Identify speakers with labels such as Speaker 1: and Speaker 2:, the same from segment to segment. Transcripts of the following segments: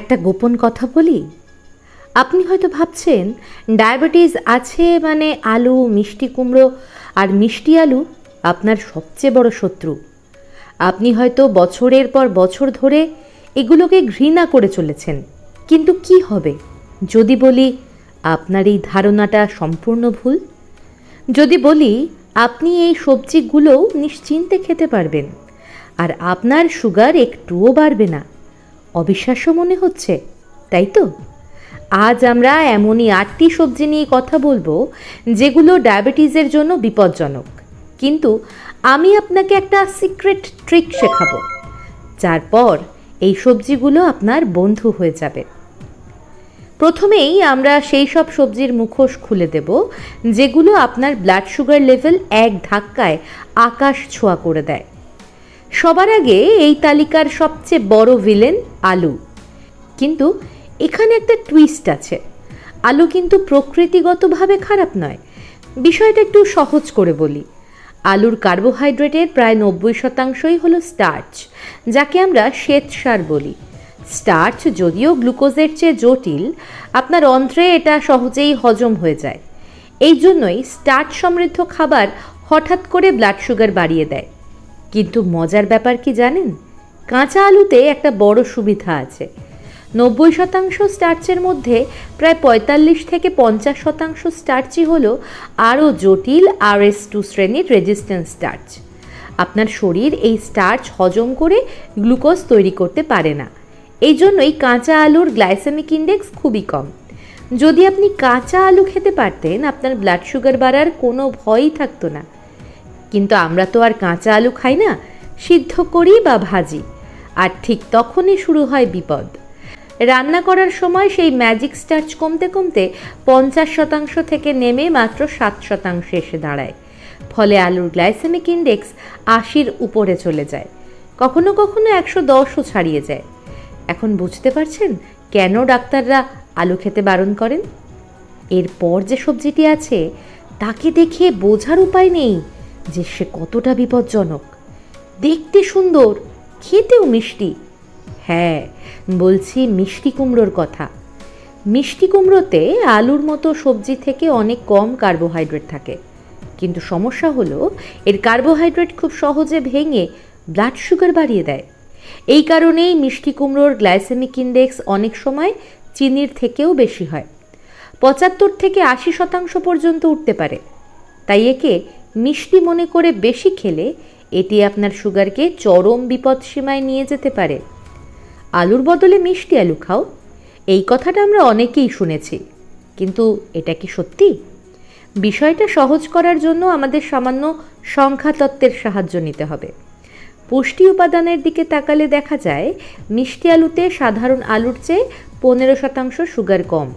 Speaker 1: একটা গোপন কথা বলি? আপনি হয়তো ভাবছেন, ডায়াবেটিস আছে মানে আলু, মিষ্টি কুমড়ো, আর মিষ্টি আলু আপনার সবচেয়ে বড় শত্রু। আপনি হয়তো বছরের পর বছর ধরে এগুলোকে ঘৃণা করে চলেছেন। কিন্তু কি হবে? যদি বলি, আপনার এই ধারণাটা সম্পূর্ণ ভুল? যদি বলি, আপনি এই সবজিগুলোও নিশ্চিন্তে খেতে পারবেন, আর আপনার সুগার একটুও বাড়বে না। অবিশ্বাস্য মনে হচ্ছে, তাই তো? আজ আমরা এমনই আটটি সবজি নিয়ে কথা বলব, যেগুলো ডায়াবেটিসের জন্য বিপজ্জনক। কিন্তু আমি আপনাকে একটা সিক্রেট ট্রিক শেখাবো, যার পর এই সবজিগুলো আপনার বন্ধু হয়ে যাবে। প্রথমেই আমরা সেই সব সবজির মুখোশ খুলে দেব, যেগুলো আপনার ব্লাড সুগার লেভেল এক ধাক্কায় আকাশ ছোঁয়া করে দেয়। সবার আগে এই তালিকার সবচেয়ে বড় ভিলেন আলু। কিন্তু এখানে একটা টুইস্ট আছে। আলু কিন্তু প্রকৃতিগতভাবে খারাপ নয়। বিষয়টা একটু সহজ করে বলি। আলুর কার্বোহাইড্রেটের প্রায় নব্বই শতাংশই হলো স্টার্চ যাকে আমরা শ্বেতসার বলি। স্টার্চ যদিও গ্লুকোজের চেয়ে জটিল, আপনার অন্ত্রে এটা সহজেই হজম হয়ে যায়। এই জন্যই স্টার্চ সমৃদ্ধ খাবার হঠাৎ করে ব্লাড সুগার বাড়িয়ে দেয়। কিন্তু মজার ব্যাপার কি জানেন? কাঁচা আলুতে একটা বড় সুবিধা আছে। নব্বই শতাংশ স্টার্চের মধ্যে প্রায় পঁয়তাল্লিশ থেকে পঞ্চাশ শতাংশ স্টার্চই হলো আরও জটিল আর এস টু শ্রেণির রেজিস্ট্যান্স স্টার্চ। আপনার শরীর এই স্টার্চ হজম করে গ্লুকোজ তৈরি করতে পারে না। এই জন্যই কাঁচা আলুর গ্লাইসেমিক ইন্ডেক্স খুবই কম। যদি আপনি কাঁচা আলু খেতে পারতেন, আপনার ব্লাড সুগার বাড়ার কোনো ভয়ই থাকতো না। কিন্তু আমরা তো আর কাঁচা আলু খাই না, সিদ্ধ করি বা ভাজি, আর ঠিক তখনই শুরু হয় বিপদ। রান্না করার সময় সেই ম্যাজিক স্টার্চ কমতে কমতে পঞ্চাশ শতাংশ থেকে নেমে মাত্র সাত শতাংশে এসে দাঁড়ায়। ফলে আলুর গ্লাইসেমিক ইন্ডেক্স আশির উপরে চলে যায়, কখনো কখনো একশো দশও ছাড়িয়ে যায়। এখন বুঝতে পারছেন কেন ডাক্তাররা আলু খেতে বারণ করেন? এরপর যে সবজিটি আছে, তাকে দেখে বোঝার উপায় নেই। যে সে কতটা বিপজ্জনক। দেখতে সুন্দর, খেতেও মিষ্টি। হ্যাঁ বলছি মিষ্টি কুমড়োর কথা। মিষ্টি কুমড়োতে আলুর মতো সবজি থেকে অনেক কম কার্বোহাইড্রেট থাকে। কিন্তু সমস্যা হলো, এর কার্বোহাইড্রেট খুব সহজে ভেঙে ব্লাড সুগার বাড়িয়ে দেয়। এই কারণেই মিষ্টি কুমড়োর গ্লাইসেমিক ইন্ডেক্স অনেক সময় চিনির থেকেও বেশি হয়। পঁচাত্তর থেকে আশি শতাংশ পর্যন্ত উঠতে পারে। তাই একে মিষ্টি মনে করে বেশি খেলে এটি আপনার সুগারকে চরম বিপদ সীমায় নিয়ে যেতে পারে। আলুর বদলে মিষ্টি আলু খাও, এই কথাটা আমরা অনেকেই শুনেছি। কিন্তু এটা কি সত্যি? বিষয়টা সহজ করার জন্য আমাদের সামান্য সংখ্যাতত্ত্বের সাহায্য নিতে হবে। পুষ্টি উপাদানের দিকে তাকালে দেখা যায়, মিষ্টি আলুতে সাধারণ আলুর চেয়ে পনেরো শতাংশ সুগার কম,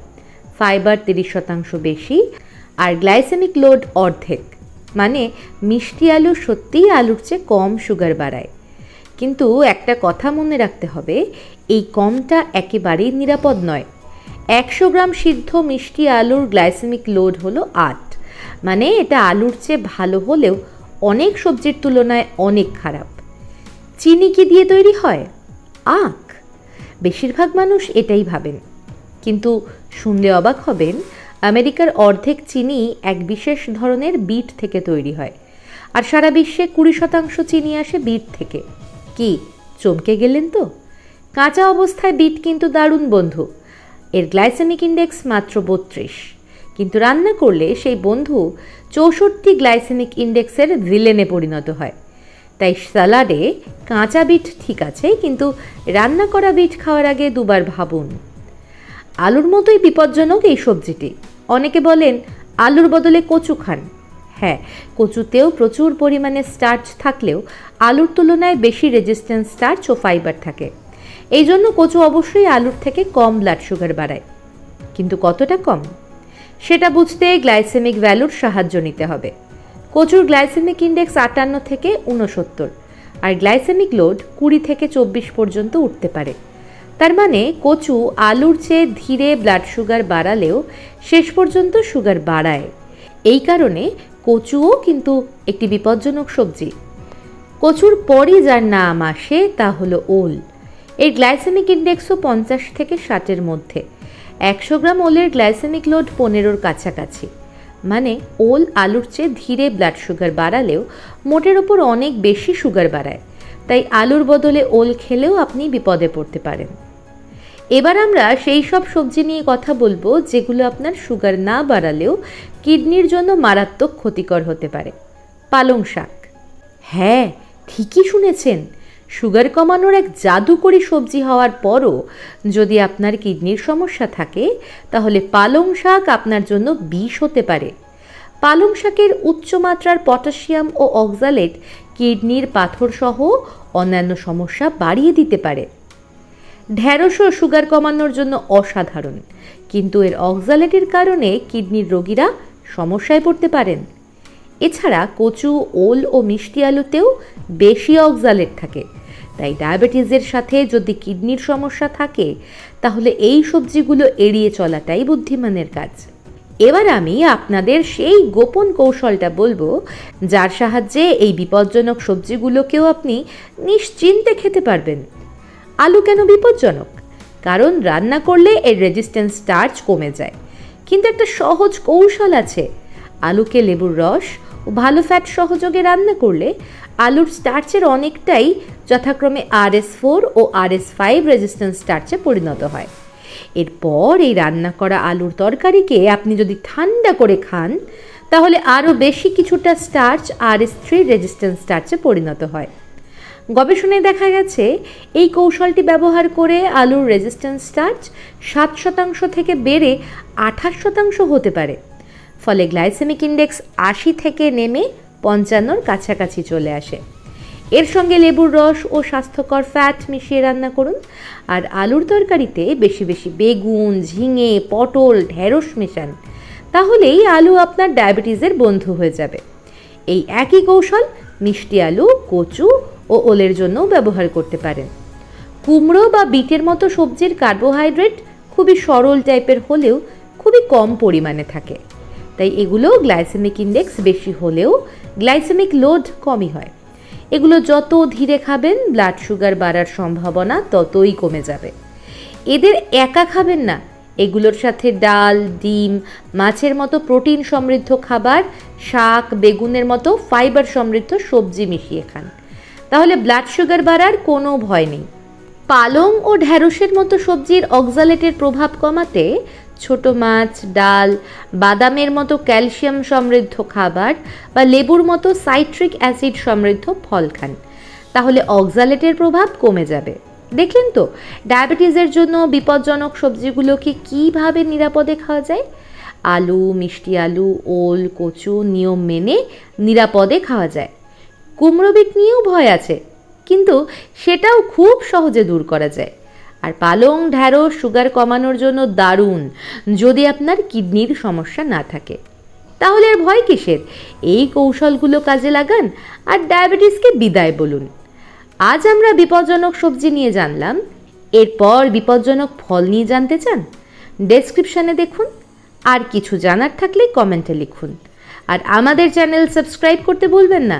Speaker 1: ফাইবার তিরিশ শতাংশ বেশি, আর গ্লাইসেমিক লোড অর্ধেক। মানে মিষ্টি আলু সত্যিই আলুর চেয়ে কম সুগার বাড়ায়। কিন্তু একটা কথা মনে রাখতে হবে, এই কমটা একেবারেই নিরাপদ নয়। একশো গ্রাম সিদ্ধ মিষ্টি আলুর গ্লাইসেমিক লোড হলো আট। মানে এটা আলুর চেয়ে ভালো হলেও অনেক সবজির তুলনায় অনেক খারাপ। চিনি কি দিয়ে তৈরি হয়? আখ। বেশিরভাগ মানুষ এটাই ভাবেন। কিন্তু শুনলে অবাক হবেন আমেরিকার অর্ধেক চিনি এক বিশেষ ধরনের বিট থেকে তৈরি হয়। আর সারা বিশ্বে কুড়ি শতাংশ চিনি আসে বিট থেকে। কি, চমকে গেলেন তো? কাঁচা অবস্থায় বিট কিন্তু দারুণ বন্ধু। এর গ্লাইসেমিক ইন্ডেক্স মাত্র বত্রিশ। কিন্তু রান্না করলে সেই বন্ধু চৌষট্টি গ্লাইসেমিক ইন্ডেক্সের ভিলেনে পরিণত হয়। তাই স্যালাডে কাঁচা বিট ঠিক আছে, কিন্তু রান্না করা বিট খাওয়ার আগে দুবার ভাবুন। আলুর মতোই বিপজ্জনক এই সবজিটি। অনেকে বলেন আলুর বদলে কচু খান। হ্যাঁ কচুতেও প্রচুর পরিমাণে স্টার্চ থাকলেও আলুর তুলনায় বেশি রেজিস্ট্যান্স স্টার্চ ও ফাইবার থাকে। এই জন্য কচু অবশ্যই আলুর থেকে কম ব্লাড সুগার বাড়ায়। কিন্তু কতটা কম? সেটা বুঝতে গ্লাইসেমিক ভ্যালুর সাহায্য নিতে হবে। কচুর গ্লাইসেমিক ইন্ডেক্স আটান্ন থেকে উনসত্তর আর গ্লাইসেমিক লোড কুড়ি থেকে চব্বিশ পর্যন্ত উঠতে পারে। তার মানে কচু আলুর চেয়ে ধীরে ব্লাড সুগার বাড়ালেও শেষ পর্যন্ত সুগার বাড়ায়। এই কারণে কচুও কিন্তু একটি বিপজ্জনক সবজি। কচুর পরই যার নাম আসে তা হলো ওল। এর গ্লাইসেমিক ইন্ডেক্সও পঞ্চাশ থেকে ষাটের মধ্যে। একশো গ্রাম ওলের গ্লাইসেমিক লোড পনেরোর কাছাকাছি। মানে ওল আলুর চেয়ে ধীরে ব্লাড সুগার বাড়ালেও মোটের ওপর অনেক বেশি সুগার বাড়ায়। তাই আলুর বদলে ওল খেলেও আপনি বিপদে পড়তে পারেন। এবার আমরা সেই সব সবজি নিয়ে কথা বলব, যেগুলো আপনার সুগার না বাড়ালেও কিডনির জন্য মারাত্মক ক্ষতিকর হতে পারে। পালং শাক। হ্যাঁ ঠিকই শুনেছেন। সুগার কমানোর এক জাদুকরি সবজি হওয়ার পরও যদি আপনার কিডনির সমস্যা থাকে, তাহলে পালং শাক আপনার জন্য বিষ হতে পারে। পালং শাকের উচ্চমাত্রার পটাশিয়াম ও অক্সালেট কিডনির পাথরসহ অন্যান্য সমস্যা বাড়িয়ে দিতে পারে। ঢ্যাঁড়সও সুগার কমানোর জন্য অসাধারণ। কিন্তু এর অক্সালেটের কারণে কিডনির রোগীরা সমস্যায় পড়তে পারেন। এছাড়া কচু, ওল ও মিষ্টি আলুতেও বেশি অক্সালেট থাকে। তাই ডায়াবেটিসের সাথে যদি কিডনির সমস্যা থাকে, তাহলে এই সবজিগুলো এড়িয়ে চলাটাই বুদ্ধিমানের কাজ। এবার আমি আপনাদের সেই গোপন কৌশলটা বলব, যার সাহায্যে এই বিপজ্জনক সবজিগুলোকেও আপনি নিশ্চিন্তে খেতে পারবেন। আলু কেন বিপজ্জনক? কারণ রান্না করলে এর রেজিস্ট্যান্স স্টার্চ কমে যায়। কিন্তু একটা সহজ কৌশল আছে। আলুকে লেবুর রস ও ভালো ফ্যাট সহযোগে রান্না করলে আলুর স্টার্চের অনেকটাই যথাক্রমে আর এস ফোর ও আর এস ফাইভ রেজিস্ট্যান্স স্টার্চে পরিণত হয়। এরপর এই রান্না করা আলুর তরকারিকে আপনি যদি ঠান্ডা করে খান, তাহলে আরও বেশি কিছুটা starch R S three resistance স্টার্চে পরিণত হয়। গবেষণায় দেখা গেছে, এই কৌশলটি ব্যবহার করে আলুর রেজিস্ট্যান্স স্টার্চ সাত শতাংশ থেকে বেড়ে আঠাশ শতাংশ হতে পারে। ফলে গ্লাইসেমিক ইন্ডেক্স আশি থেকে নেমে পঞ্চান্নর কাছাকাছি চলে আসে। এর সঙ্গে লেবুর রস ও স্বাস্থ্যকর ফ্যাট মিশিয়ে রান্না করুন। আর আলুর তরকারিতে বেশি বেশি বেগুন, ঝিঙে, পটল, ঢেঁড়স মেশান। তাহলেই আলু আপনার ডায়াবেটিসের বন্ধু হয়ে যাবে। এই একই কৌশল মিষ্টি আলু, কচু ও ওলের জন্যও ব্যবহার করতে পারেন। কুমড়ো বা বিটের মতো সবজির কার্বোহাইড্রেট খুবই সরল টাইপের হলেও খুবই কম পরিমাণে থাকে। তাই এগুলো গ্লাইসেমিক ইন্ডেক্স বেশি হলেও গ্লাইসেমিক লোড কমই হয়। এগুলো যত ধীরে খাবেন, ব্লাড সুগার বাড়ার সম্ভাবনা ততই কমে যাবে। এদের একা খাবেন না। এগুলোর সাথে ডাল, ডিম, মাছের মতো প্রোটিন সমৃদ্ধ খাবার, শাক, বেগুনের মতো ফাইবার সমৃদ্ধ সবজি মিশিয়ে খান। তাহলে ব্লাড সুগার বাড়ার কোনো ভয় নেই। পালং ও ঢ্যাঁড়সের মতো সবজির অক্সালেটের প্রভাব কমাতে ছোট মাছ, ডাল, বাদামের মতো ক্যালসিয়াম সমৃদ্ধ খাবার বা লেবুর মতো সাইট্রিক অ্যাসিড সমৃদ্ধ ফল খান। তাহলে অক্সালেটের প্রভাব কমে যাবে। দেখলেন তো, ডায়াবেটিসের জন্য বিপজ্জনক সবজিগুলোকে কীভাবে নিরাপদে খাওয়া যায়? আলু, মিষ্টি আলু, ওল, কচু নিয়ম মেনে নিরাপদে খাওয়া যায়। কুমড়ো বিট নিয়েও ভয় আছে, কিন্তু সেটাও খুব সহজে দূর করা যায়। আর পালং, ঢ্যাঁড়স, সুগার কমানোর জন্য দারুণ, যদি আপনার কিডনির সমস্যা না থাকে। তাহলে আর ভয় কিসের? এই কৌশলগুলো কাজে লাগান আর ডায়াবেটিসকে বিদায় বলুন। আজ আমরা বিপজ্জনক সবজি নিয়ে জানলাম, এরপর বিপজ্জনক ফল নিয়ে জানতে চান? ডেসক্রিপশানে দেখুন, আর কিছু জানার থাকলে কমেন্টে লিখুন। আর আমাদের চ্যানেল সাবস্ক্রাইব করতে ভুলবেন না।